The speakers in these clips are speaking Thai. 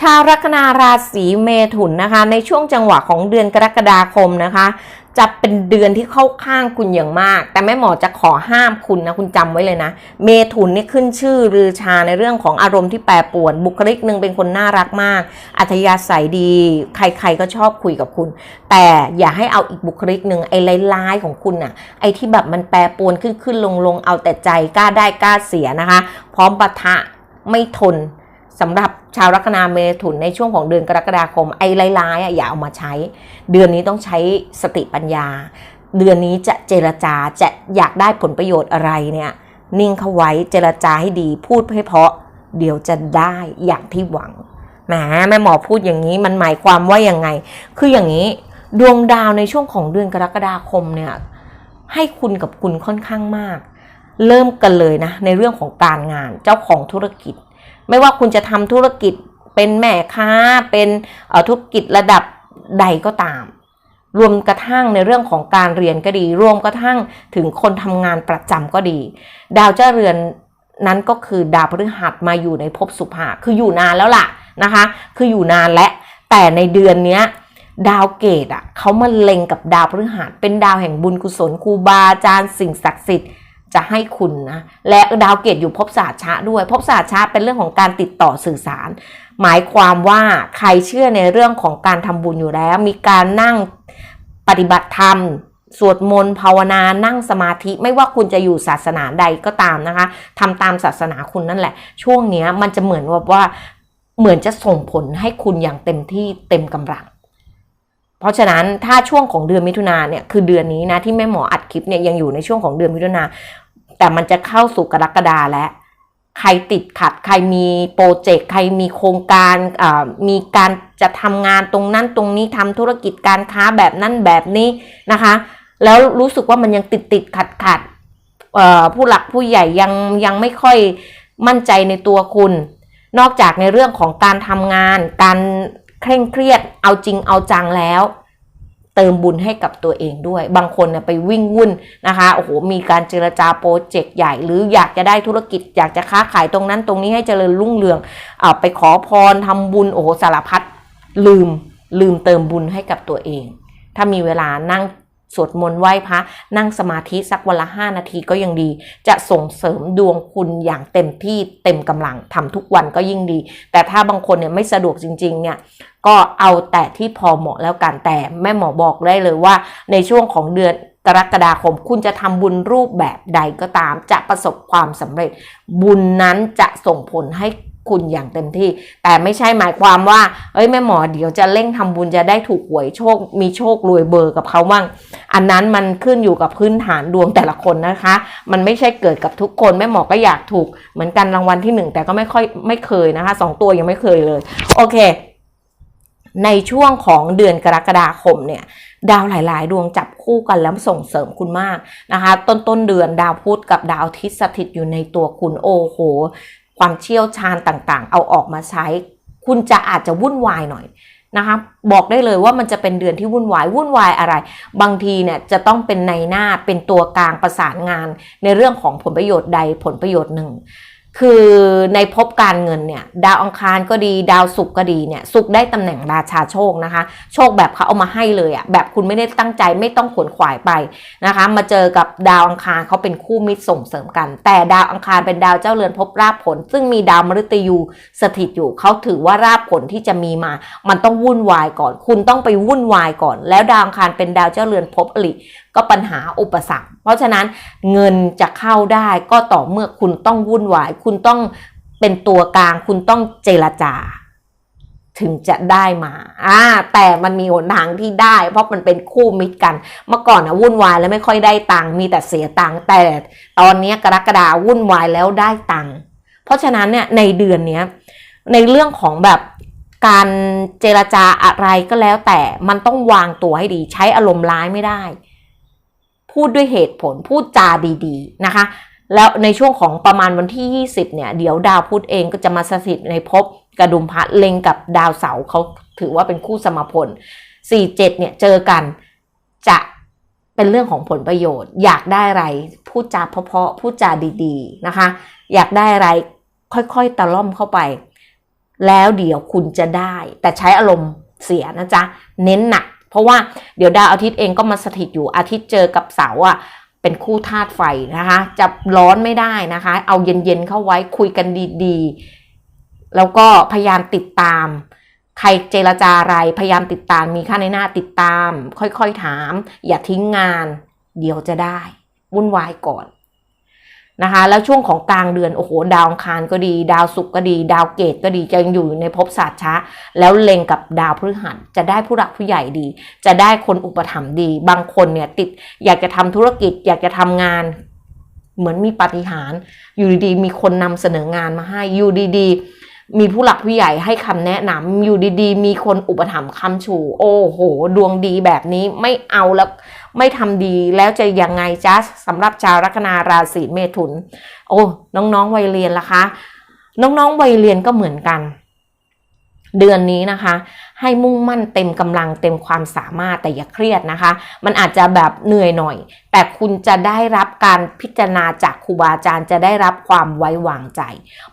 ชาวลัคนาราศีเมถุนนะคะ ในช่วงจังหวะของเดือนกรกฎาคมนะคะ จะเป็นเดือนที่เข้าข้างคุณอย่างมาก แต่แม่หมอจะขอห้ามคุณนะคุณจำไว้เลยนะ เมถุนนี่ขึ้นชื่อรือชาในเรื่องของอารมณ์ที่แปรปรวนบุคลิกหนึ่งเป็นคนน่ารักมาก อัธยาศัยดี ใครๆก็ชอบคุยกับคุณ แต่อย่าให้เอาอีกบุคลิกหนึ่งไอ้ร้ายๆของคุณน่ะไอ้ที่แบบมันแปรปรวนขึ้นขึ้นลงลงเอาแต่ใจกล้าได้กล้าเสียนะคะ พร้อมปะทะไม่ทน สำหรับชาวลัคนาเมถุนในช่วงของเดือนกรกฎาคมไอ้ร้ายๆอะอย่าเอามาใช้ เดือนนี้ต้องใช้สติปัญญา เดือนนี้จะเจรจาจะอยากได้ผลประโยชน์อะไรเนี่ยนิ่งเข้าไว้เจรจาให้ดีพูดให้เพาะ เดี๋ยวจะได้อย่างที่หวังแหมแม่หมอพูดอย่างนี้มันหมายความว่ายังไง คืออย่างนี้ดวงดาวในช่วงของเดือนกรกฎาคมเนี่ยให้คุณกับคุณค่อนข้างมาก เริ่มกันเลยนะในเรื่องของการงานเจ้าของธุรกิจ ไม่ว่าคุณจะทำธุรกิจเป็นแม่ค้าเป็นธุรกิจระดับใดก็ตาม รวมกระทั่งในเรื่องของการเรียนก็ดี รวมกระทั่งถึงคนทำงานประจำก็ดี ดาวเจ้าเรือนนั้นก็คือดาวพฤหัสมาอยู่ในภพสุภาคืออยู่นานแล้วล่ะนะคะ คืออยู่นานและ แต่ในเดือนนี้ดาวเกตอะเขามาเล็งกับดาวพฤหัสเป็นดาวแห่งบุญกุศลครูบาอาจารย์สิ่งศักดิ์สิทธิ์ จะให้คุณนะและดาวเกตอยู่ภพศาสชะด้วยภพศาสชะเป็นเรื่องของการติดต่อสื่อสาร หมายความว่าใครเชื่อในเรื่องของการทำบุญอยู่แล้ว มีการนั่งปฏิบัติธรรมสวดมนต์ภาวนานั่งสมาธิไม่ว่าคุณจะอยู่ศาสนาใดก็ตามนะคะทำตามศาสนาคุณนั่นแหละ ช่วงนี้มันจะเหมือนว่าว่าเหมือนจะส่งผลให้คุณอย่างเต็มที่เต็มกำลังเพราะฉะนั้นถ้าช่วงของเดือนมิถุนาเนี่ยคือเดือนนี้นะที่แม่หมออัดคลิปเนี่ยยังอยู่ในช่วงของเดือนมิถุนา แต่มันจะเข้าสู่กรกฎาแล้วใครติดขัด ใครมีโปรเจกต์ใครมีโครงการอ่ามีการจะทำงานตรงนั้นตรงนี้ทำธุรกิจการค้าแบบนั้นแบบนี้นะคะ แล้วรู้สึกว่ามันยังติดติดขัดขัดเอ่อผู้หลักผู้ใหญ่ยังยังไม่ค่อยมั่นใจในตัวคุณ นอกจากในเรื่องของการทำงาน การเคร่งเครียดเอาจริงเอาจังแล้ว เติมบุญให้กับตัวเองด้วย บางคนเนี่ยไปวิ่งวุ่นนะคะโอ้โหมีการเจรจาโปรเจกต์ใหญ่ หรืออยากจะได้ธุรกิจ อยากจะค้าขายตรงนั้นตรงนี้ให้เจริญรุ่งเรืองอไปขอพรทำบุญโอ้โหสารพัดลืมลืมเติมบุญให้กับตัวเอง ถ้ามีเวลานั่งสวดมนต์ไหว้พระนั่งสมาธิสักวันละห้านาทีก็ยังดี จะส่งเสริมดวงคุณอย่างเต็มที่เต็มกำลังทำทุกวันก็ยิ่งดี แต่ถ้าบางคนเนี่ยไม่สะดวกจริง ๆ เนี่ย ก็เอาแต่ที่พอเหมาะแล้วกันแต่แม่หมอบอกได้เลยว่า ในช่วงของเดือนกรกฎาคมคุณจะทำบุญรูปแบบใดก็ตาม จะประสบความสำเร็จ บุญนั้นจะส่งผลให้คุณอย่างเต็มที่ แต่ไม่ใช่หมายความว่า เอ้ยแม่หมอเดี๋ยวจะเร่งทำบุญจะได้ถูกหวยโชค มีโชครวยเบอร์กับเขาบ้างอันนั้นมันขึ้นอยู่กับพื้นฐานดวงแต่ละคนนะคะ มันไม่ใช่เกิดกับทุกคนแม่หมอก็อยากถูกเหมือนกันรางวัลที่หนึ่งแต่ก็ไม่ค่อยไม่เคยนะคะสองตัวยังไม่เคยเลย โอเค ในช่วงของเดือนกรกฎาคมเนี่ยดาวหลาย ๆ ดวงจับคู่กันแล้วส่งเสริมคุณมากนะคะ ต้นต้นเดือนดาวพุธกับดาวทิศสถิตอยู่ในตัวคุณโอ้โห ความเชี่ยวชาญต่างๆ เอาออกมาใช้ คุณจะอาจจะวุ่นวายหน่อยนะคะบอกได้เลยว่ามันจะเป็นเดือนที่วุ่นวายวุ่นวายอะไร บางทีเนี่ยจะต้องเป็นในหน้าเป็นตัวกลางประสานงาน ในเรื่องของผลประโยชน์ใดผลประโยชน์หนึ่ง คือในภพการเงินเนี่ยดาวอังคารก็ดีดาวศุกร์ก็ดีเนี่ยศุกร์ได้ตำแหน่งราชาโชคนะคะ โชคแบบเขาเอามาให้เลยอะ่ะแบบคุณไม่ได้ตั้งใจไม่ต้องขวนขวายไปนะคะ มาเจอกับดาวอังคารเขาเป็นคู่มิตรส่งเสริมกัน แต่ดาวอังคารเป็นดาวเจ้าเรือนภพราบผล ซึ่งมีดาวมฤตยูสถิตอยู่เขาถือว่าราบผลที่จะมีมา มันต้องวุ่นวายก่อน คุณต้องไปวุ่นวายก่อน แล้วดาวอังคารเป็นดาวเจ้าเรือนภพอริ ก็ปัญหาอุปสรรค เพราะฉะนั้นเงินจะเข้าได้ก็ต่อเมื่อคุณต้องวุ่นวาย คุณต้องเป็นตัวกลาง คุณต้องเจรจา ถึงจะได้มาอ่าแต่มันมีหนทางที่ได้ เพราะมันเป็นคู่มิตรกัน เมื่อก่อนนะวุ่นวายแล้วไม่ค่อยได้ตังค์มีแต่เสียตังค์แต่ตอนนี้กรกฎาวุ่นวายแล้วได้ตังค์เพราะฉะนั้นเนี่ยในเดือนนี้ในเรื่องของแบบการเจรจาอะไรก็แล้วแต่มันต้องวางตัวให้ดี ใช้อารมณ์ร้ายไม่ได้ พูดด้วยเหตุผลพูดจาดีๆนะคะ แล้วในช่วงของประมาณวันที่ 20 เนี่ย เดี๋ยวดาวพุธเองก็จะมาสถิตในภพกระดุมพระเล็งกับดาวเสาเขาถือว่าเป็นคู่สมพล 47 เนี่ยเจอกันจะเป็นเรื่องของผลประโยชน์ อยากได้อะไรพูดจาเพาะๆพูดจาดีๆนะคะ อยากได้อะไรค่อยๆตะล่อมเข้าไป แล้วเดี๋ยวคุณจะได้ แต่ใช้อารมณ์เสียนะจ๊ะ เน้นหนัก เพราะว่าเดี๋ยวดาวอาทิตย์เองก็มาสถิตอยู่อาทิตย์เจอกับเสาร์อะเป็นคู่ธาตุไฟนะคะ จะร้อนไม่ได้นะคะ เอาเย็นๆเข้าไว้คุยกันดีๆ แล้วก็พยายามติดตาม ใครเจรจาอะไรพยายามติดตามมีค่าในหน้าติดตาม ค่อยๆถาม อย่าทิ้งงาน เดี๋ยวจะได้ วุ่นวายก่อน นะคะ แล้วช่วงของกลางเดือน โอ้โห ดาวอังคารก็ดี ดาวศุกร์ก็ดี ดาวเกตก็ดี จะยังอยู่ในภพศาสตร์ช้า แล้วเล็งกับดาวพฤหัส จะได้ผู้หลักผู้ใหญ่ดี จะได้คนอุปถัมภ์ดี บางคนเนี่ยติดอยากจะทำธุรกิจ อยากจะทำงาน เหมือนมีปาฏิหาริย์ อยู่ดีๆ มีคนนำเสนองานมาให้ อยู่ดีๆ มีผู้หลักผู้ใหญ่ให้คำแนะนำอยู่ดีๆ มีคนอุปถัมภ์คำชู โอ้โห ดวงดีแบบนี้ไม่เอาแล้ว ไม่ทำดีแล้วจะยังไงจ๊ะสำหรับชาวลัคนาราศีเมถุน โอ้ น้องๆวัยเรียนล่ะคะ น้องๆวัยเรียนก็เหมือนกัน เดือนนี้นะคะ ให้มุ่งมั่นเต็มกำลังเต็มความสามารถแต่อย่าเครียดนะคะ มันอาจจะแบบเหนื่อยหน่อย แต่คุณจะได้รับการพิจารณาจากครูบาอาจารย์จะได้รับความไว้วางใจ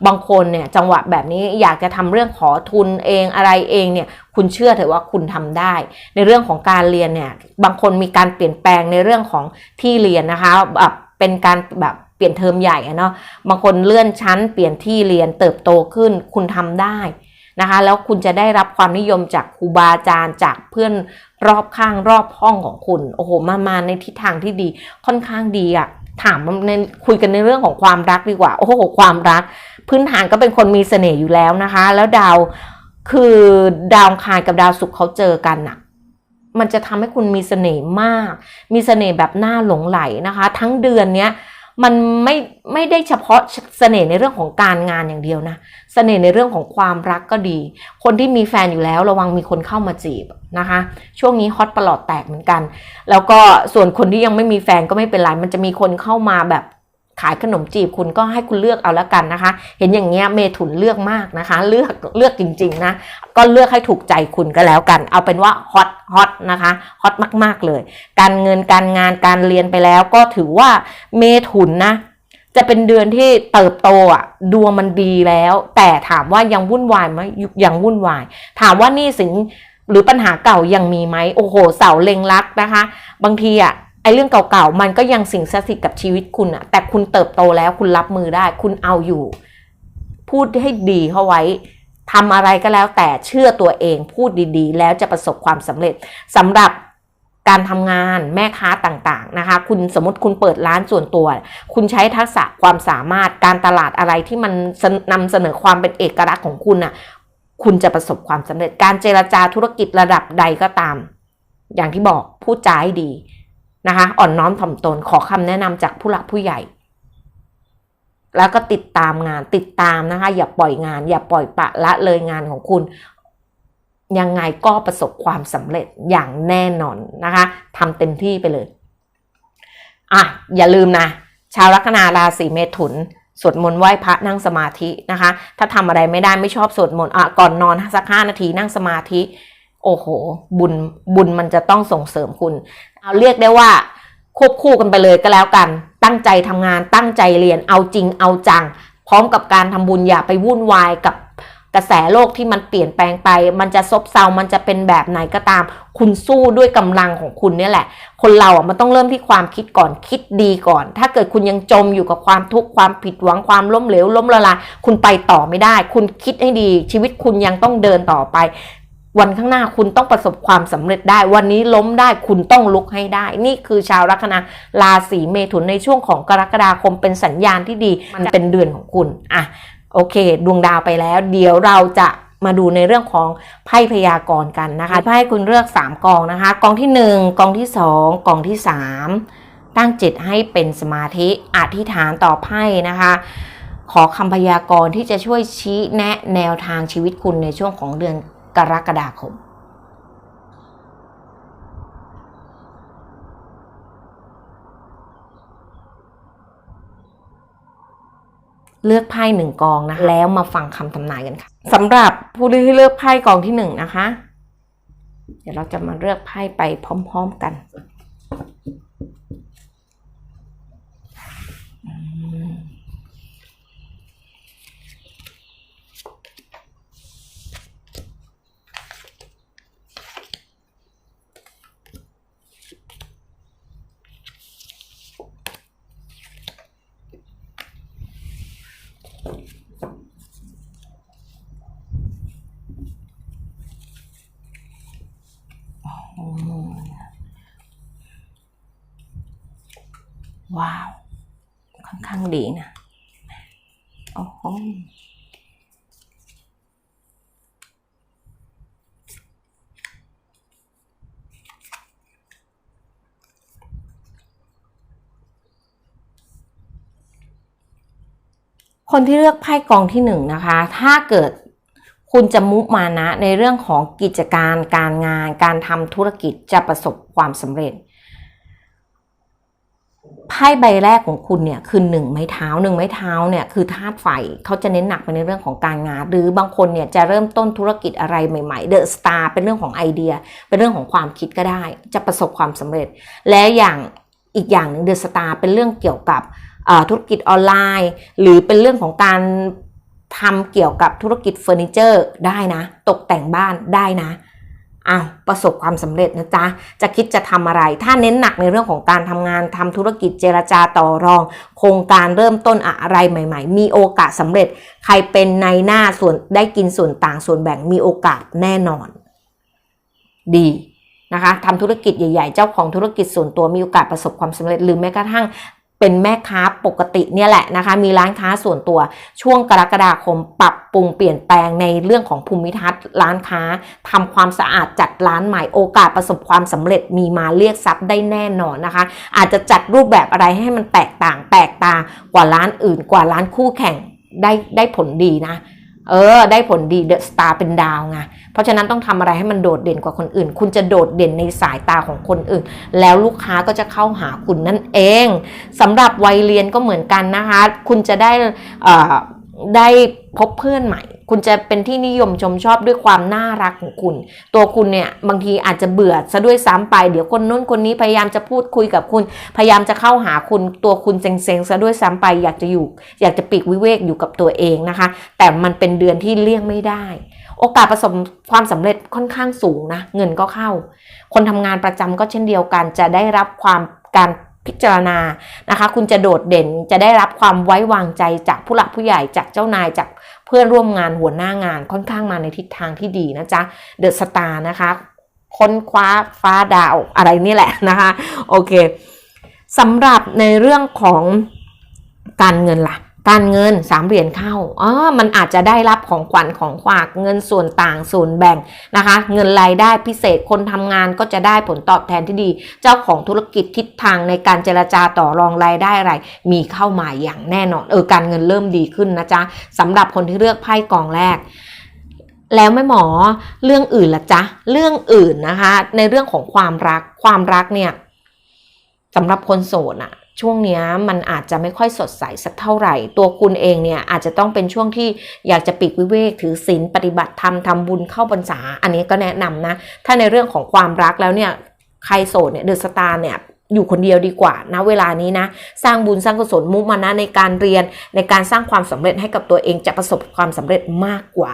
บางคนเนี่ยจังหวะแบบนี้อยากจะทำเรื่องขอทุนเองอะไรเองเนี่ยคุณเชื่อเถอะว่าคุณทำได้ ในเรื่องของการเรียนเนี่ยบางคนมีการเปลี่ยนแปลงในเรื่องของที่เรียนนะคะแบบเป็นการแบบเปลี่ยนเทอมใหญ่เนาะ บางคนเลื่อนชั้น เปลี่ยนที่เรียนเติบโตขึ้น คุณทำได้ นะคะ แล้วคุณจะได้รับความนิยมจากครูบาอาจารย์จากเพื่อนรอบข้างรอบห้องของคุณ โอ้โห มามาในทิศทางที่ดีค่อนข้างดีอะถามในคุยกันในเรื่องของความรักดีกว่า โอ้โห ความรัก พื้นฐานก็เป็นคนมีเสน่ห์อยู่แล้วนะคะ แล้วดาวคือดาวคารกับดาวศุกร์เขาเจอกันอะมันจะทำให้คุณมีเสน่ห์มาก มีเสน่ห์แบบน่าหลงไหลนะคะ ทั้งเดือนเนี้ย มันไม่ไม่ได้เฉพาะเสน่ห์ในเรื่องของการงานอย่างเดียวนะเสน่ห์ในเรื่องของความรักก็ดี คนที่มีแฟนอยู่แล้วระวังมีคนเข้ามาจีบนะคะ ช่วงนี้ฮอตประหลอดแตกเหมือนกัน แล้วก็ส่วนคนที่ยังไม่มีแฟนก็ไม่เป็นไรมันจะมีคนเข้ามาแบบ ขายขนมจีบคุณก็ให้คุณเลือกเอาแล้วกันนะคะ เห็นอย่างเงี้ยเมถุนเลือกมากนะคะ เลือกเลือกจริงๆนะก็เลือกให้ถูกใจคุณก็แล้วกัน เอาเป็นว่าฮอตฮอตนะคะฮอตมากๆเลย การเงินการงานการเรียนไปแล้วก็ถือว่าเมถุนนะจะเป็นเดือนที่เติบโตอะดวงมันดีแล้ว แต่ถามว่ายังวุ่นวายไหมยังวุ่นวาย ถามว่านี่สินหรือปัญหาเก่ายังมีไหมโอ้โหเสาเล็งรักนะคะ บางทีอะ ไอ้เรื่องเก่าๆ มันก็ยังสิ่งสิทธิ์กับชีวิตคุณอะแต่คุณเติบโตแล้วคุณรับมือได้ คุณเอาอยู่ พูดให้ดีเข้าไว้ทำอะไรก็แล้วแต่เชื่อตัวเองพูดดีๆ แล้วจะประสบความสำเร็จสำหรับการทำงานแม่ค้าต่างๆนะคะ คุณสมมติคุณเปิดร้านส่วนตัว คุณใช้ทักษะความสามารถการตลาดอะไรที่มันนำเสนอความเป็นเอกลักษณ์ของคุณน่ะคุณจะประสบความสำเร็จการเจรจาธุรกิจระดับใดก็ตาม อย่างที่บอกพูดจาให้ดี นะคะอ่อนน้อมถ่อมตนขอคำแนะนำจากผู้หลักผู้ใหญ่ แล้วก็ติดตามงานติดตามนะคะ อย่าปล่อยงาน อย่าปล่อยปะละเลยงานของคุณยังไงก็ประสบความสำเร็จอย่างแน่นอนนะคะทำเต็มที่ไปเลยอะอย่าลืมนะ ชาวลัคนาราศีเมถุนสวดมนต์ไหว้พระนั่งสมาธินะคะ ถ้าทำอะไรไม่ได้ไม่ชอบสวดมนต์อะก่อนนอนสักห้านาทีนั่งสมาธิ โอ้โห บุญบุญมันจะต้องส่งเสริมคุณ เอาเรียกได้ว่า ควบคู่กันไปเลยก็แล้วกัน ตั้งใจทำงานตั้งใจเรียนเอาจริงเอาจัง พร้อมกับการทำบุญอย่าไปวุ่นวายกับกระแสโลกที่มันเปลี่ยนแปลงไป มันจะซบเซา มันจะเป็นแบบไหนก็ตาม คุณสู้ด้วยกำลังของคุณเนี่ยแหละ คนเราอะมันต้องเริ่มที่ความคิดก่อน คิดดีก่อน ถ้าเกิดคุณยังจมอยู่กับความทุกข์ ความผิดหวัง ความล้มเหลว ล้มละลาย คุณไปต่อไม่ได้ คุณคิดให้ดี ชีวิตคุณยังต้องเดินต่อไป วันข้างหน้าคุณต้องประสบความสำเร็จได้ วันนี้ล้มได้คุณต้องลุกให้ได้ นี่คือชาวลัคนาราศีเมถุนในช่วงของกรกฎาคมเป็นสัญญาณที่ดี มันเป็นเดือนของคุณอะโอเค ดวงดาวไปแล้ว เดี๋ยวเราจะมาดูในเรื่องของไพ่พยากรณ์กันนะคะไพ่ให้คุณเลือก 3กองนะคะ กองที่ 1กองที่ 2กองที่ 3 ตั้งจิตให้เป็นสมาธิอธิษฐานต่อไพ่นะคะขอคำพยากรณ์ที่จะช่วยชี้แนะแนวทางชีวิตคุณในช่วงของเดือน กรกฎาคม เลือกไพ่หนึ่งกองนะคะแล้วมาฟังคำทำนายกันค่ะสำหรับผู้ที่เลือกไพ่กองที่หนึ่งนะคะ เดี๋ยวเราจะมาเลือกไพ่ไปพร้อม ๆ กัน ว้าว ค่อนข้างดีนะโอ้โหคนที่เลือกไพ่กองที่หนึ่งนะคะ ถ้าเกิดคุณจะมุมานะในเรื่องของกิจการการงาน การทำธุรกิจจะประสบความสำเร็จ ไพ่ใบแรกของคุณเนี่ยคือหนึ่งไม้เท้าหนึ่งไม้เท้าเนี่ยคือธาตุไฟเขาจะเน้นหนักไปในเรื่องของการงาน หรือบางคนเนี่ยจะเริ่มต้นธุรกิจอะไรใหม่ๆเดอะสตาร์เป็นเรื่องของไอเดีย เป็นเรื่องของความคิดก็ได้ จะประสบความสำเร็จ และอย่างอีกอย่างหนึ่งเดอะสตาร์เป็นเรื่องเกี่ยวกับธุรกิจออนไลน์ หรือเป็นเรื่องของการทำเกี่ยวกับธุรกิจเฟอร์นิเจอร์ได้นะ ตกแต่งบ้านได้นะ อ้าวประสบความสำเร็จนะจ๊ะ จะคิดจะทำอะไร ถ้าเน้นหนักในเรื่องของการทำงานทำธุรกิจเจรจาต่อรอง โครงการเริ่มต้นอะไรใหม่ ๆ มีโอกาสสำเร็จ ใครเป็นในหน้าส่วนได้กินส่วนต่างส่วนแบ่งมีโอกาสแน่นอน ดีนะคะทำธุรกิจใหญ่ ๆ เจ้าของธุรกิจส่วนตัวมีโอกาสประสบความสำเร็จหรือแม้กระทั่ง เป็นแม่ค้าปกติเนี่ยแหละนะคะ มีร้านค้าส่วนตัวช่วงกรกฎาคมปรับปรุงเปลี่ยนแปลงในเรื่องของภูมิทัศน์ร้านค้าทำความสะอาดจัดร้านใหม่โอกาสประสบความสำเร็จมีมาเรียกทรัพย์ได้แน่นอนนะคะ อาจจะจัดรูปแบบอะไรให้มันแตกต่างแตกตากว่าร้านอื่นกว่าร้านคู่แข่งได้ได้ผลดีนะ เออ ได้ผลดีเดอะสตาร์เป็นดาวไงเพราะฉะนั้นต้องทำอะไรให้มันโดดเด่นกว่าคนอื่น คุณจะโดดเด่นในสายตาของคนอื่น แล้วลูกค้าก็จะเข้าหาคุณนั่นเองสำหรับวัยเรียนก็เหมือนกันนะคะ คุณจะได้อ่ ได้พบเพื่อนใหม่ คุณจะเป็นที่นิยมชมชอบด้วยความน่ารักของคุณ ตัวคุณเนี่ยบางทีอาจจะเบื่อซะด้วยซ้ำไป เดี๋ยวคนนู้นคนนี้พยายามจะพูดคุยกับคุณ พยายามจะเข้าหาคุณตัวคุณเซ็งๆซะด้วยซ้ำไป อยากจะอยู่ อยากจะปีกวิเวกอยู่กับตัวเองนะคะ แต่มันเป็นเดือนที่เลี่ยงไม่ได้ โอกาสประสบความสำเร็จค่อนข้างสูงนะเงินก็เข้า คนทำงานประจำก็เช่นเดียวกันจะได้รับความการ พิจารณานะคะ คุณจะโดดเด่นจะได้รับความไว้วางใจจากผู้หลักผู้ใหญ่จากเจ้านายจากเพื่อนร่วมงานหัวหน้างานค่อนข้างมาในทิศทางที่ดีนะจ๊ะเดอะสตาร์นะคะ ค้นคว้าฟ้าดาวอะไรนี่แหละนะคะ โอเคสำหรับในเรื่องของการเงินล่ะ การเงินสามเหรียญเข้าอ๋อมันอาจจะได้รับของขวัญของฝากเงินส่วนต่างส่วนแบ่งนะคะ เงินรายได้พิเศษคนทำงานก็จะได้ผลตอบแทนที่ดี เจ้าของธุรกิจทิศทางในการเจรจาต่อรองรายได้อะไร มีเข้ามาอย่างแน่นอนเออการเงินเริ่มดีขึ้นนะจ๊ะสำหรับคนที่เลือกไพ่กองแรกแล้วแม่หมอเรื่องอื่นละจ๊ะ เรื่องอื่นนะคะ ในเรื่องของความรักความรักเนี่ยสำหรับคนโสดอะ ช่วงนี้มันอาจจะไม่ค่อยสดใสสักเท่าไหร่ ตัวคุณเองเนี่ยอาจจะต้องเป็นช่วงที่อยากจะปีกวิเวกถือศีลปฏิบัติธรรมทำบุญเข้าพรรษา อันนี้ก็แนะนำนะ ถ้าในเรื่องของความรักแล้วเนี่ยใครโสดเนี่ยเดอะสตาร์เนี่ยอยู่คนเดียวดีกว่านะเวลานี้นะ สร้างบุญสร้างกุศลมุ่มานะในการเรียนในการสร้างความสำเร็จให้กับตัวเองจะประสบความสำเร็จมากกว่า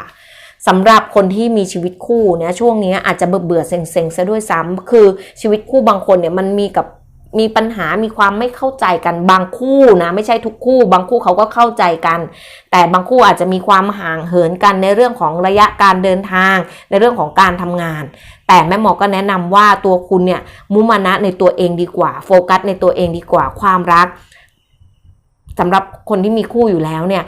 สำหรับคนที่มีชีวิตคู่เนี่ยช่วงนี้อาจจะเบื่อเบื่อเซ็งเซ็งซะด้วยซ้ำคือชีวิตคู่บางคนเนี่ยมันมีกับ มีปัญหามีความไม่เข้าใจกันบางคู่นะไม่ใช่ทุกคู่ บางคู่เขาก็เข้าใจกัน แต่บางคู่อาจจะมีความห่างเหินกันในเรื่องของระยะการเดินทาง ในเรื่องของการทำงาน แต่แม่หมอก็แนะนำว่าตัวคุณเนี่ยมุมานะในตัวเองดีกว่า โฟกัสในตัวเองดีกว่าความรักสำหรับคนที่มีคู่อยู่แล้วเนี่ย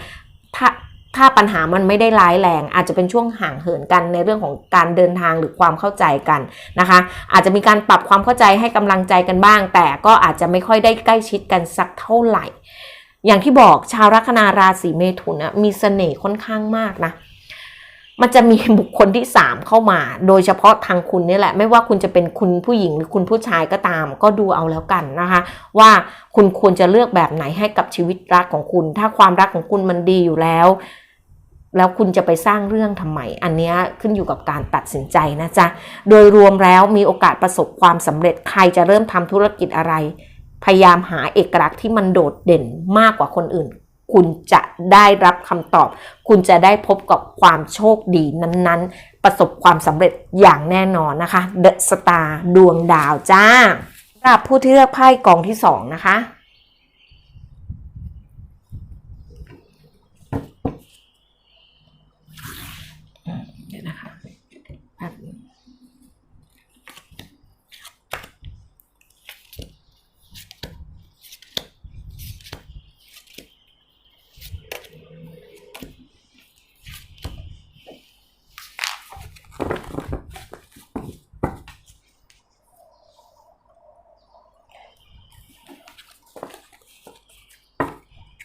ถ้า ถ้าปัญหามันไม่ได้ร้ายแรง อาจจะเป็นช่วงห่างเหินกันในเรื่องของการเดินทางหรือความเข้าใจกันนะคะ อาจจะมีการปรับความเข้าใจให้กำลังใจกันบ้าง แต่ก็อาจจะไม่ค่อยได้ใกล้ชิดกันสักเท่าไหร่ อย่างที่บอกชาวลัคนาราศีเมถุนนะมีเสน่ห์ค่อนข้างมากนะ มันจะมีบุคคลที่สามเข้ามา โดยเฉพาะทางคุณนี่แหละ ไม่ว่าคุณจะเป็นคุณผู้หญิงหรือคุณผู้ชายก็ตาม ก็ดูเอาแล้วกันนะคะ ว่าคุณควรจะเลือกแบบไหนให้กับชีวิตรักของคุณ ถ้าความรักของคุณมันดีอยู่แล้ว แล้วคุณจะไปสร้างเรื่องทำไม อันนี้ขึ้นอยู่กับการตัดสินใจนะจ๊ะ โดยรวมแล้วมีโอกาสประสบความสำเร็จใครจะเริ่มทำธุรกิจอะไร พยายามหาเอกลักษณ์ที่มันโดดเด่นมากกว่าคนอื่น คุณจะได้รับคำตอบ คุณจะได้พบกับความโชคดีนั้นๆ ประสบความสำเร็จอย่างแน่นอนนะคะเดสตาร์ดวงดาวจ้าสำหรับผู้ที่เลือกไพ่กองที่สองนะคะ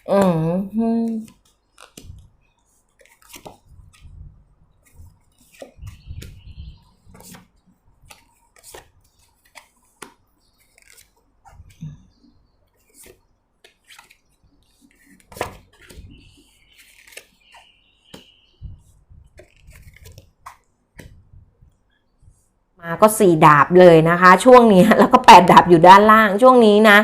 อืมมาก็สี่ดาบเลยนะคะ ช่วงนี้แล้วก็แปดดาบอยู่ด้านล่างช่วงนี้นะ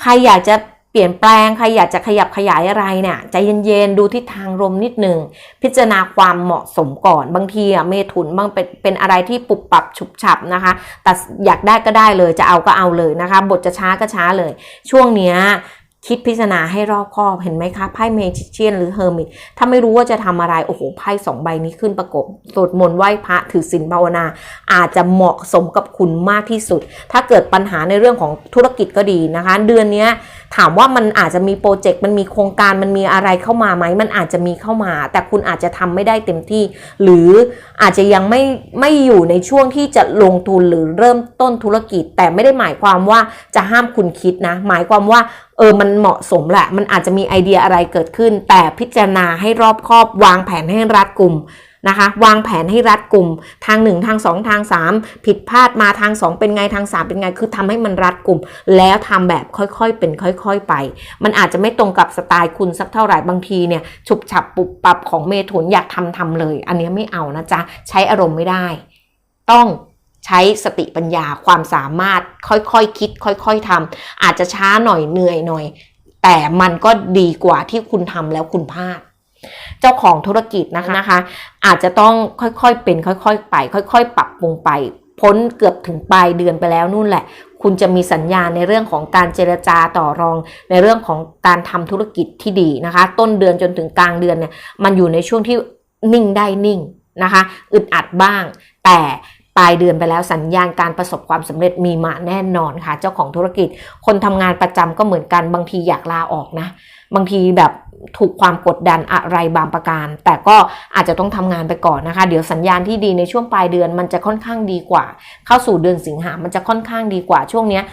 ใครอยากจะ เปลี่ยนแปลงใครอยากจะขยับขยายอะไรเนี่ยใจเย็นๆดูทิศทางลมนิดหนึ่งพิจารณาความเหมาะสมก่อนบางทีอะเมถุนบางเป็นเป็นอะไรที่ปุบปรับฉุบฉับนะคะแต่อยากได้ก็ได้เลยจะเอาก็เอาเลยนะคะ บทจะช้าก็ช้าเลย ช่วงเนี้ย คิดพิจารณาให้รอบคอบเห็นไหมคะไพ่เมจิเชียนหรือเฮอร์มิตถ้าไม่รู้ว่าจะทำอะไร โอ้โหไพ่สองใบนี้ขึ้นประกบสวดมนต์ไหว้พระถือศีลภาวนา อาจจะเหมาะสมกับคุณมากที่สุด ถ้าเกิดปัญหาในเรื่องของธุรกิจก็ดีนะคะ เดือนนี้ถามว่ามันอาจจะมีโปรเจกต์มันมีโครงการมันมีอะไรเข้ามาไหมมันอาจจะมีเข้ามา แต่คุณอาจจะทำไม่ได้เต็มที่ หรืออาจจะยังไม่ไม่อยู่ในช่วงที่จะลงทุนหรือเริ่มต้นธุรกิจ แต่ไม่ได้หมายความว่าจะห้ามคุณคิดนะ หมายความว่า เออมันเหมาะสมแหละ มันอาจจะมีไอเดียอะไรเกิดขึ้น แต่พิจารณาให้รอบคอบ วางแผนให้รัดกลุ่มนะคะ วางแผนให้รัดกลุ่ม ทาง 1 ทาง 2 ทาง 3 ผิดพลาดมาทาง 2 เป็นไงทาง 3 เป็นไงคือทำให้มันรัดกลุ่ม แล้วทำแบบค่อยๆเป็นค่อย ๆไป มันอาจจะไม่ตรงกับสไตล์คุณสักเท่าไหร่บางทีเนี่ยฉุบฉับปุบปับของเมถุนอยากทำทำเลย อันนี้ไม่เอานะจ๊ะใช้อารมณ์ไม่ได้ ต้อง ใช้สติปัญญาความสามารถค่อยๆคคิด ค่อยๆทำอาจจะช้าหน่อยเหนื่อยหน่อย แต่มันก็ดีกว่าที่คุณทำแล้วคุณพลาด เจ้าของธุรกิจนะคะนะคะ อาจจะต้องค่อยๆเป็น ค่อยๆไป ค่อย ๆ ปรับปรุงไป พ้นเกือบถึงปลายเดือนไปแล้วนู่นแหละ คุณจะมีสัญญาณในเรื่องของการเจรจาต่อรอง ในเรื่องของการทำธุรกิจที่ดีนะคะ ต้นเดือนจนถึงกลางเดือนเนี่ยมันอยู่ในช่วงที่นิ่งได้นิ่งนะคะอึดอัดบ้าง แต่ ปลายเดือนไปแล้วสัญญาณการประสบความสำเร็จมีมาแน่นอนค่ะ เจ้าของธุรกิจ คนทำงานประจำก็เหมือนกันบางทีอยากลาออกนะ บางทีแบบ ถูกความกดดันอะไรบางประการ แต่ก็อาจจะต้องทำงานไปก่อนนะคะ เดี๋ยวสัญญาณที่ดีในช่วงปลายเดือนมันจะค่อนข้างดีกว่า เข้าสู่เดือนสิงหามันจะค่อนข้างดีกว่าช่วงเนี้ย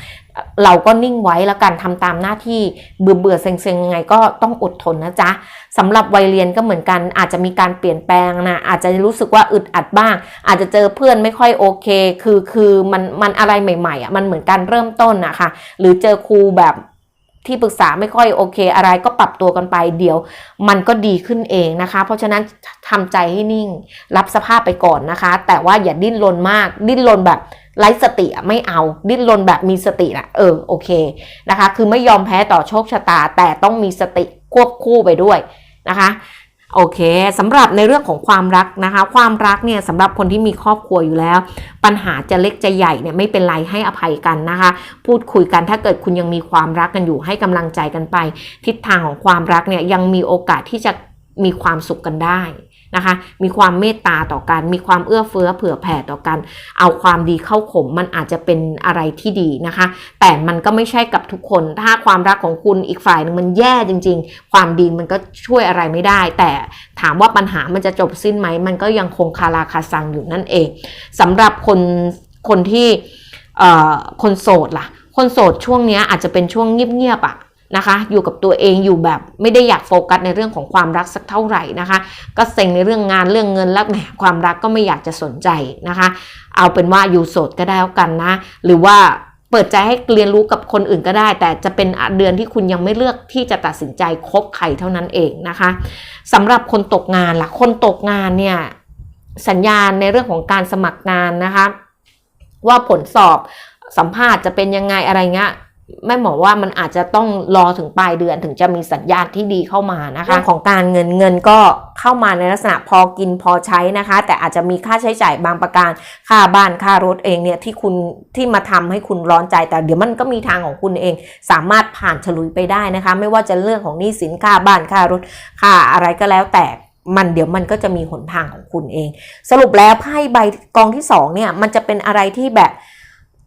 เราก็นิ่งไว้แล้วกันทำตามหน้าที่เบื่อเบื่อๆเซ็งยังไงก็ต้องอดทนนะจ๊ะสำหรับวัยเรียนก็เหมือนกัน อาจจะมีการเปลี่ยนแปลงนะอาจจะรู้สึกว่าอึดอัดบ้าง อาจจะเจอเพื่อนไม่ค่อยโอเค คือคือมันมันอะไรใหม่ๆอะมันเหมือนการเริ่มต้นนะคะหรือเจอครูแบบ ที่ปรึกษาไม่ค่อยโอเคอะไรก็ปรับตัวกันไปเดี๋ยว มันก็ดีขึ้นเองนะคะ เพราะฉะนั้นทำใจให้นิ่ง รับสภาพไปก่อนนะคะ แต่ว่าอย่าดิ้นรนมาก ดิ้นรนแบบไร้สติไม่เอา ดิ้นรนแบบมีสตินะเออโอเคนะคะ คือไม่ยอมแพ้ต่อโชคชะตา แต่ต้องมีสติควบคู่ไปด้วยนะคะ โอเคสำหรับในเรื่องของความรักนะคะ ความรักเนี่ยสำหรับคนที่มีครอบครัวอยู่แล้ว ปัญหาจะเล็กจะใหญ่เนี่ยไม่เป็นไรให้อภัยกันนะคะ พูดคุยกันถ้าเกิดคุณยังมีความรักกันอยู่ให้กำลังใจกันไป ทิศทางของความรักเนี่ยยังมีโอกาสที่จะมีความสุขกันได้ นะคะ มีความเมตตาต่อกัน มีความเอื้อเฟื้อเผื่อแผ่ต่อกัน เอาความดีเข้าข่มมันอาจจะเป็นอะไรที่ดีนะคะ แต่มันก็ไม่ใช่กับทุกคน ถ้าความรักของคุณอีกฝ่ายหนึ่งมันแย่จริง ๆ ความดีมันก็ช่วยอะไรไม่ได้ แต่ถามว่าปัญหามันจะจบสิ้นไหม มันก็ยังคงคาราคาซังอยู่นั่นเองสำหรับคนคนที่คนโสดล่ะ คนโสดช่วงนี้อาจจะเป็นช่วงเงียบๆอะ นะคะ อยู่กับตัวเองอยู่แบบไม่ได้อยากโฟกัสในเรื่องของความรักสักเท่าไหร่นะคะ ก็เซ็งในเรื่องงานเรื่องเงินแล้วแหมความรักก็ไม่อยากจะสนใจนะคะ เอาเป็นว่าอยู่โสดก็ได้แล้วกันนะ หรือว่าเปิดใจให้เรียนรู้กับคนอื่นก็ได้ แต่จะเป็นเดือนที่คุณยังไม่เลือกที่จะตัดสินใจคบใครเท่านั้นเองนะคะสำหรับคนตกงานล่ะคนตกงานเนี่ยสัญญาณในเรื่องของการสมัครงานนะคะ ว่าผลสอบสัมภาษณ์จะเป็นยังไงอะไรเงี้ย แม่หมอว่ามันอาจจะต้องรอถึงปลายเดือนถึงจะมีสัญญาณที่ดีเข้ามานะคะเรื่องของการเงินเงินก็เข้ามาในลักษณะพอกินพอใช้นะคะ แต่อาจจะมีค่าใช้จ่ายบางประการค่าบ้านค่ารถเองเนี่ยที่คุณที่มาทำให้คุณร้อนใจ แต่เดี๋ยวมันก็มีทางของคุณเอง สามารถผ่านฉลุยไปได้นะคะ ไม่ว่าจะเรื่องของหนี้สินค่าบ้านค่ารถค่าอะไรก็แล้วแต่มันเดี๋ยวมันก็จะมีหนทางของคุณเอง สรุปแล้วไพ่ใบกองที่สองเนี่ยมันจะเป็นอะไรที่แบบ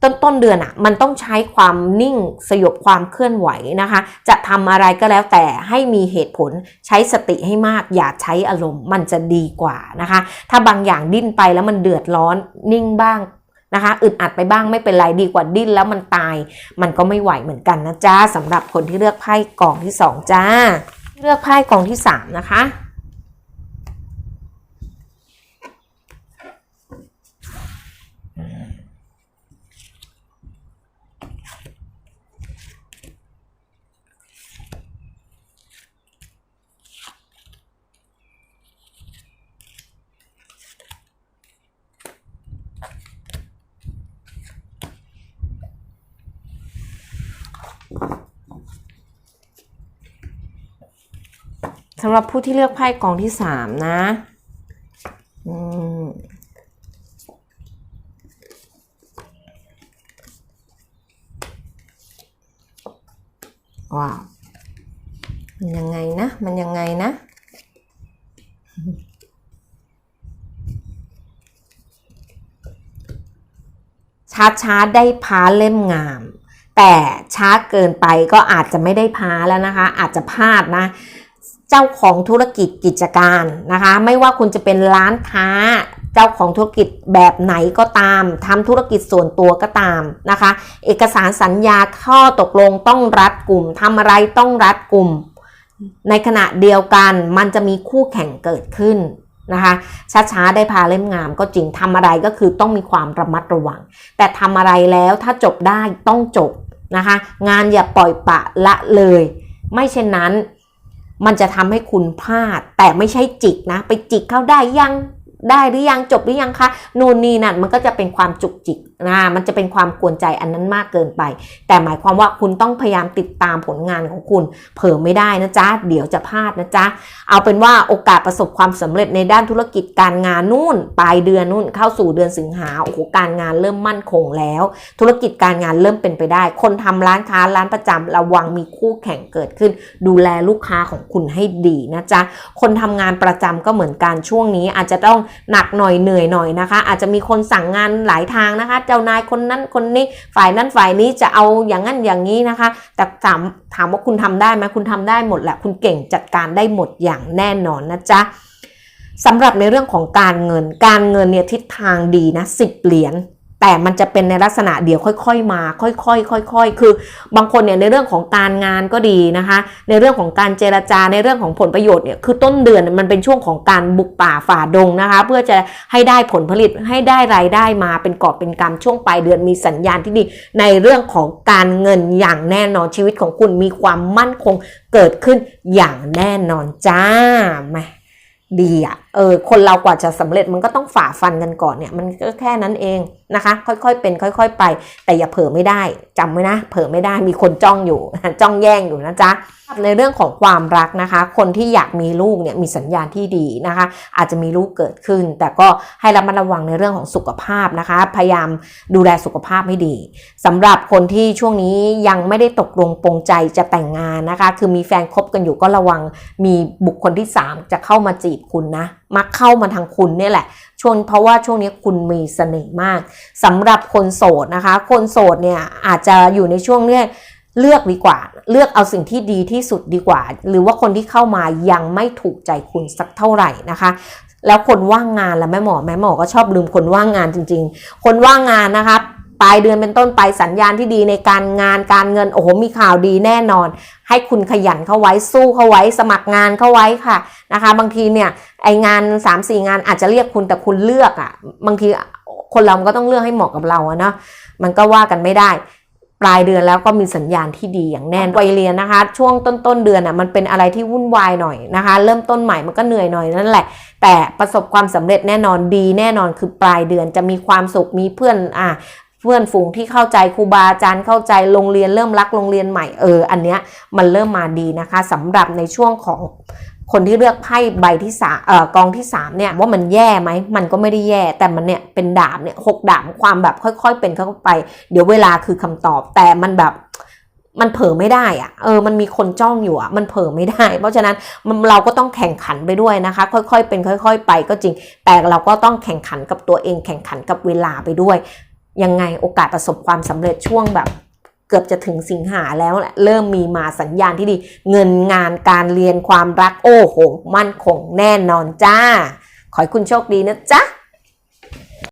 ต้นต้นเดือนอะ่ะมันต้องใช้ความนิ่งสยบความเคลื่อนไหวนะคะ จะทำอะไรก็แล้วแต่ให้มีเหตุผลใช้สติให้มาก อย่าใช้อารมณ์มันจะดีกว่านะคะ ถ้าบางอย่างดิ้นไปแล้วมันเดือดร้อนนิ่งบ้างนะคะอึดอัดไปบ้างไม่เป็นไรดีกว่าดิ้นแล้วมันตาย มันก็ไม่ไหวเหมือนกันนะจ้าสำหรับคนที่เลือกไพ่กองที่สองจ้า เลือกไพ่กองที่สามนะคะ สำหรับผู้ที่เลือกไพ่กองที่สามนะอืมว้าว มันยังไงนะ มันยังไงนะช้าช้าๆได้พาเล่มงาม แต่ช้าเกินไปก็อาจจะไม่ได้พาแล้วนะคะ อาจจะพลาดนะ เจ้าของธุรกิจกิจการนะคะ ไม่ว่าคุณจะเป็นร้านค้า เจ้าของธุรกิจแบบไหนก็ตามทำธุรกิจส่วนตัวก็ตามนะคะ เอกสารสัญญาข้อตกลงต้องรัดกลุ่มทำอะไรต้องรัดกลุ่ม ในขณะเดียวกันมันจะมีคู่แข่งเกิดขึ้นนะคะช้าๆได้พาเล่มงามก็จริงทำอะไรก็คือต้องมีความระมัดระวัง แต่ทำอะไรแล้วถ้าจบได้ต้องจบนะคะ งานอย่าปล่อยปะละเลย ไม่เช่นนั้น มันจะทำให้คุณพลาด แต่ไม่ใช่จิกนะ ไปจิกเข้าได้ยังได้หรือยังจบหรือยังคะ นู่นนี่นั่นมันก็จะเป็นความจุกจิก นะมันจะเป็นความกวนใจอันนั้นมากเกินไป แต่หมายความว่าคุณต้องพยายามติดตามผลงานของคุณ เผลอไม่ได้นะจ๊ะ เดี๋ยวจะพลาดนะจ๊ะ เอาเป็นว่าโอกาสประสบความสำเร็จในด้านธุรกิจการงานนู่น ปลายเดือนนู่นเข้าสู่เดือนสิงหาโอ้โหการงานเริ่มมั่นคงแล้ว ธุรกิจการงานเริ่มเป็นไปได้ คนทำร้านค้าร้านประจำระวังมีคู่แข่งเกิดขึ้น ดูแลลูกค้าของคุณให้ดีนะจ๊ะ คนทำงานประจำก็เหมือนกันช่วงนี้อาจจะต้องหนักหน่อยเหนื่อยหน่อยนะคะ อาจจะมีคนสั่งงานหลายทางนะคะเจ้านายคนนั้นคนนี้ฝ่ายนั้นฝ่ายนี้จะเอาอย่างนั้นอย่างนี้นะคะ แต่ถามถามว่าคุณทำได้ไหมคุณทำได้หมดแหละคุณเก่งจัดการได้หมดอย่างแน่นอนนะจ๊ะสำหรับในเรื่องของการเงินการเงินเนี่ยทิศทางดีนะสิบเหรียญ แต่มันจะเป็นในลักษณะเดียวค่อย ๆ มา ค่อยๆค่อย ๆ คือบางคนเนี่ยในเรื่องของการงานก็ดีนะคะ ในเรื่องของการเจรจาในเรื่องของผลประโยชน์เนี่ยคือต้นเดือนมันเป็นช่วงของการบุกป่าฝ่าดงนะคะ เพื่อจะให้ได้ผลผลิตให้ได้รายได้มาเป็นกอบเป็นกำช่วงปลายเดือนมีสัญญาณที่ดี ในเรื่องของการเงินอย่างแน่นอนชีวิตของคุณมีความมั่นคงเกิดขึ้นอย่างแน่นอนจ้าแมดีอะเออคนเรากว่าจะสำเร็จมันก็ต้องฝ่าฟันกันก่อนเนี่ยมันก็แค่นั้นเองนะคะ ค่อยๆเป็น ค่อย ๆ ไป แต่อย่าเผลอไม่ได้จำไว้นะ เผลอไม่ได้มีคนจ้องอยู่ จ้องแย่งอยู่นะจ๊ะในเรื่องของความรักนะคะ คนที่อยากมีลูกเนี่ยมีสัญญาณที่ดีนะคะ อาจจะมีลูกเกิดขึ้น แต่ก็ให้ระมัดระวังในเรื่องของสุขภาพนะคะ พยายามดูแลสุขภาพให้ดีสำหรับคนที่ช่วงนี้ยังไม่ได้ตกลงปรงใจจะแต่งงานนะคะ คือมีแฟนคบกันอยู่ก็ระวังมีบุคคลที่ 3 จะเข้ามาจีบคุณนะ มักเข้ามาทางคุณเนี่ยแหละช่วงเพราะว่าช่วงนี้คุณมีเสน่ห์มากสำหรับคนโสดนะคะ คนโสดเนี่ยอาจจะอยู่ในช่วงเนี้ยเลือกดีกว่า เลือกเอาสิ่งที่ดีที่สุดดีกว่า หรือว่าคนที่เข้ามายังไม่ถูกใจคุณสักเท่าไหร่นะคะแล้วคนว่างงานแล้วแม่หมอแม่หมอก็ชอบลืมคนว่างงานจริง ๆ คนว่างงานนะคะปลายเดือนเป็นต้นไปสัญญาณที่ดีในการงานการเงินโอ้โหมีข่าวดีแน่นอน ให้คุณขยันเข้าไว้สู้เข้าไว้ สมัครงานเข้าไว้ค่ะนะคะ บางทีเนี่ย ไองาน3-4งานอาจจะเรียกคุณแต่คุณเลือกอะ่ะ บางทีคนเรามันก็ต้องเลือกให้เหมาะกับเราอะเนาะมันก็ว่ากันไม่ได้ ปลายเดือนแล้วก็มีสัญญาณที่ดีอย่างแน่นวัยเรียนนะคะ ช่วงต้นต้นๆเดือนอะมันเป็นอะไรที่วุ่นวายหน่อยนะคะ เริ่มต้นใหม่มันก็เหนื่อยหน่อยนั่นแหละ แต่ประสบความสำเร็จแน่นอนดีแน่นอนคือปลายเดือนจะมีความสุขมีเพื่อนอะเพื่อนฝูงที่เข้าใจครูบาอาจารย์เข้าใจโรงเรียนเริ่มรักโรงเรียนใหม่เอออันเนี้ยมันเริ่มมาดีนะคะสำหรับในช่วงของ คนที่เลือกไพ่ใบที่สามเอ่อกองที่สามเนี่ยว่ามันแย่ไหมมันก็ไม่ได้แย่ แต่มันเนี่ยเป็นดาบเนี่ยหกดาบความแบบค่อย ๆ เป็นเข้าไป เดี๋ยวเวลาคือคำตอบ แต่มันแบบมันเผลอไม่ได้อะเออ มันมีคนจ้องอยู่อะมันเผลอไม่ได้ เพราะฉะนั้นมันเราก็ต้องแข่งขันไปด้วยนะคะ ค่อยๆ เป็น ค่อย ๆ ไปก็จริง แต่เราก็ต้องแข่งขันกับตัวเอง แข่งขันกับเวลาไปด้วย ยังไงโอกาสประสบความสำเร็จช่วงแบบ เกือบจะถึงสิงหาแล้วแหละเริ่มมีมาสัญญาณที่ดี เงินงานการเรียนความรักโอ้โห มั่นคงแน่นอนจ้า ขอให้คุณโชคดีนะจ๊ะ